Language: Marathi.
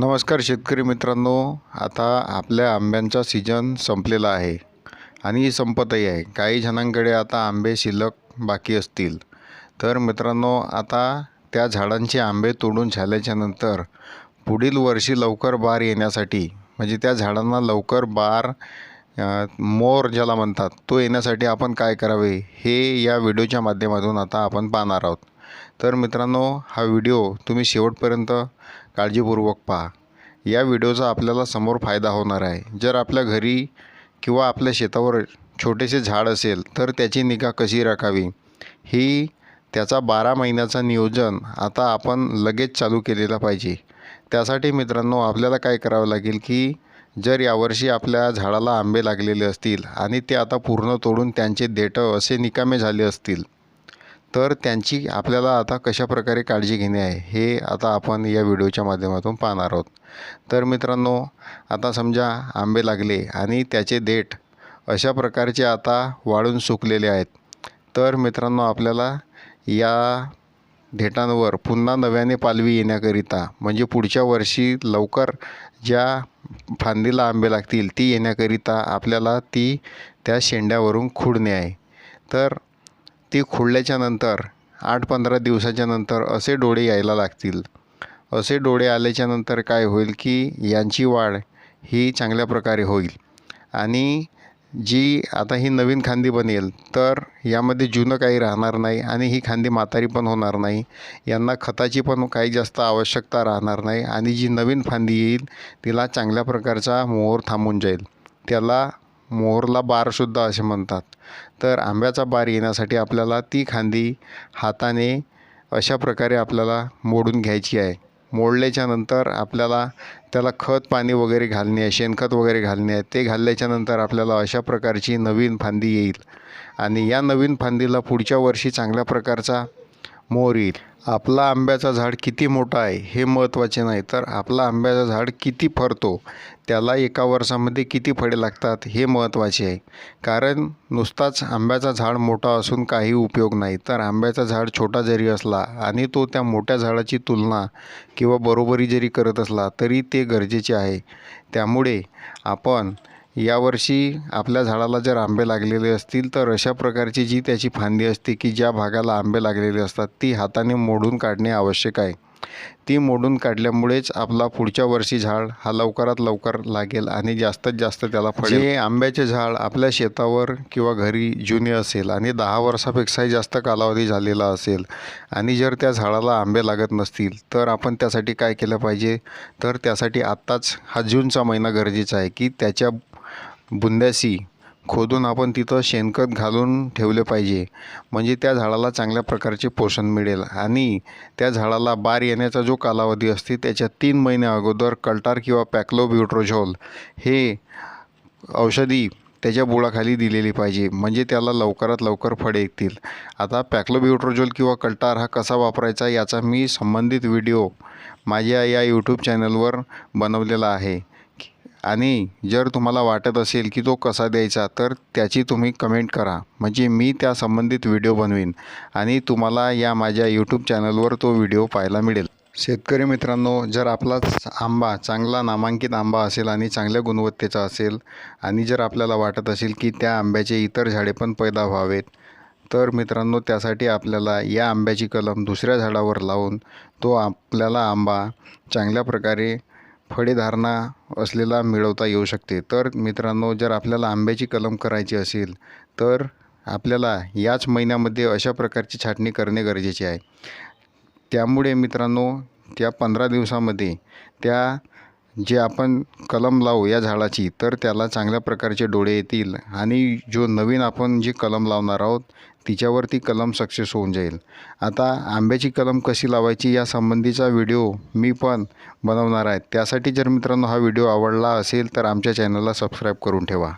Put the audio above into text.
नमस्कार शेतकरी मित्रांनो. आता आपल्या आंब्यांचा सीजन संपलेला आहे आणि संपतही आहे. काही जणांकडे आता आंबे शिल्लक बाकी असतील. तर मित्रांनो आता त्या झाडांचे आंबे तोडून झाल्याच्यानंतर पुढील वर्षी लवकर बार येण्यासाठी म्हणजे त्या झाडांना लवकर बार मोर ज्याला म्हणतात तो येण्यासाठी आपण काय करावे हे या व्हिडिओच्या माध्यमातून आता आपण पाहणार आहोत. तर मित्रांनो हा व्हिडिओ तुम्ही शेवटपर्यंत काळजीपूर्वक पहा. या व्हिडिओचा आपल्याला समोर फायदा होणार आहे. जर आपल्या घरी किंवा आपल्या शेतावर छोटेसे झाड असेल तर त्याची निगा कशी राखावी? ही त्याचा बारा महिन्याचा नियोजन आता आपण लगेच चालू केलेला पाहिजे. त्यासाठी मित्रांनो आपल्याला काय करावं लागेल की जर यावर्षी आपल्या झाडाला आंबे लागलेले असतील आणि ते आता पूर्ण तोडून त्यांचे देठं असे निकामे झाले असतील तर त्यांची आपल्याला आता कशाप्रकारे काळजी घेणे आहे हे आता आपण या व्हिडिओच्या माध्यमातून पाहणार आहोत. तर मित्रांनो आता समजा आंबे लागले आणि त्याचे देठ अशा प्रकारचे आता वाळून सुकलेले आहेत. तर मित्रांनो आपल्याला या देठांवर पुन्हा नव्याने पालवी येण्याकरिता म्हणजे पुढच्या वर्षी लवकर ज्या फांदीला आंबे लागतील ती येण्याकरिता आपल्याला ती त्या शेंड्यावरून खुडणे आहे. तर ती खुडल्याच्या नंतर आठ पंधरा दिवसाच्या नंतर असे डोळे यायला लागतील. असे डोळे आल्याच्यानंतर काय होईल की यांची वाढ ही चांगल्या प्रकारे होईल. आणि जी आता ही नवीन खांदी बनेल तर यामध्ये जुनं काही राहणार नाही आणि ही खांदी म्हातारी पण होणार नाही. यांना खताची पण काही जास्त आवश्यकता राहणार नाही आणि जी नवीन फांदी येईल तिला चांगल्या प्रकारचा मोहर थांबून जाईल. त्याला मोहरला बारसुद्धा असे म्हणतात. तर आंब्याचा बार येण्यासाठी आपल्याला ती खांदी हाताने अशा प्रकारे आपल्याला मोडून घ्यायची आहे. मोडल्याच्यानंतर आपल्याला त्याला खत पाणी वगैरे घालणे आहे शेणखत वगैरे घालणे आहे. ते घालल्याच्यानंतर आपल्याला अशा प्रकारची नवीन फांदी येईल. आणि या नवीन फांदीला पुढच्या वर्षी चांगल्या प्रकारचा मोहर येईल. आपला आंब्याचा झाड किती मोठा आहे हे महत्त्वाचे नाही. तर आपला आंब्याचा झाड किती फरतो त्याला एका वर्षामध्ये किती फळे लागतात हे महत्त्वाचे आहे. कारण नुसताच आंब्याचा झाड मोठा असून काही उपयोग नाही. तर आंब्याचा झाड छोटा जरी असला आणि तो त्या मोठ्या झाडाची तुलना किंवा बरोबरी जरी करत असला तरी ते गरजेचे आहे. त्यामुळे आपण यावर्षी आपल्या झाडाला जर आंबे लागलेले असतील तर अशा प्रकारची जी त्याची फांदी असते की ज्या भागाला आंबे लागलेले असतात ती हाताने मोडून काढणे आवश्यक आहे. ती मोडून काढल्यामुळेच आपला पुढच्या वर्षी झाड हा लवकरात लवकर लागेल आणि जास्तीत जास्त त्याला फळे आंब्याचे झाड आपल्या शेतावर किंवा घरी जुने असेल आणि दहा वर्षापेक्षाही जास्त कालावधी झालेला असेल आणि जर त्या झाडाला आंबे लागत नसतील तर आपण त्यासाठी काय केलं पाहिजे? तर त्यासाठी आत्ताच हा जूनचा महिना गरजेचा आहे की त्याच्या बुंद्यासी. खोदून आपण तिथं शेणखत घालून ठेवले पाहिजे. म्हणजे त्या झाडाला चांगल्या प्रकारचे पोषण मिळेल. आणि त्या झाडाला बार येण्याचा जो कालावधी असते त्याच्या तीन महिन्या अगोदर कल्टार किंवा पॅक्लोब्युट्रोझोल हे औषधी त्याच्या बुळाखाली दिलेली पाहिजे. म्हणजे त्याला लवकरात लवकर फळे येतील. आता पॅक्लोब्युट्रोझोल किंवा कल्टार हा कसा वापरायचा याचा मी संबंधित व्हिडिओ माझ्या या यूट्यूब चॅनलवर बनवलेला आहे. आणि जर तुम्हाला वाटत असेल की तो कसा द्यायचा तर त्याची तुम्ही कमेंट करा. म्हणजे मी त्या संबंधित व्हिडिओ बनवीन आणि तुम्हाला या माझ्या यूट्यूब चॅनलवर तो व्हिडिओ पाहायला मिळेल. शेतकरी मित्रांनो जर आपला आंबा चांगला नामांकित आंबा असेल आणि चांगल्या गुणवत्तेचा असेल आणि जर आपल्याला वाटत असेल की त्या आंब्याचे इतर झाडे पण पैदा व्हावेत तर मित्रांनो त्यासाठी आपल्याला या आंब्याची कलम दुसऱ्या झाडावर लावून तो आपल्याला आंबा चांगल्या प्रकारे फळे धारणा असलेला मिळवता येऊ शकते. तर मित्रांनो जर आपल्याला आंब्याची कलम करायची असेल तर आपल्याला याच महिन्यामध्ये अशा प्रकारची छाटणी करणे गरजेचे आहे. त्यामुळे मित्रांनो त्या पंधरा दिवसामध्ये त्या जे आपण कलम लावू या झाडाची तर त्याला चांगल्या प्रकारचे डोळे येतील आणि जो नवीन आपण जी कलम लावणार आहोत तिच्यावरती कलम सक्सेस होऊन जाईल. आता आंब्याची कलम कशी लावायची या संबंधीचा व्हिडिओ मी पण बनवणार आहे. त्यासाठी जर मित्रांनो हा व्हिडिओ आवडला असेल तर आमच्या चॅनलला सबस्क्राईब करून ठेवा.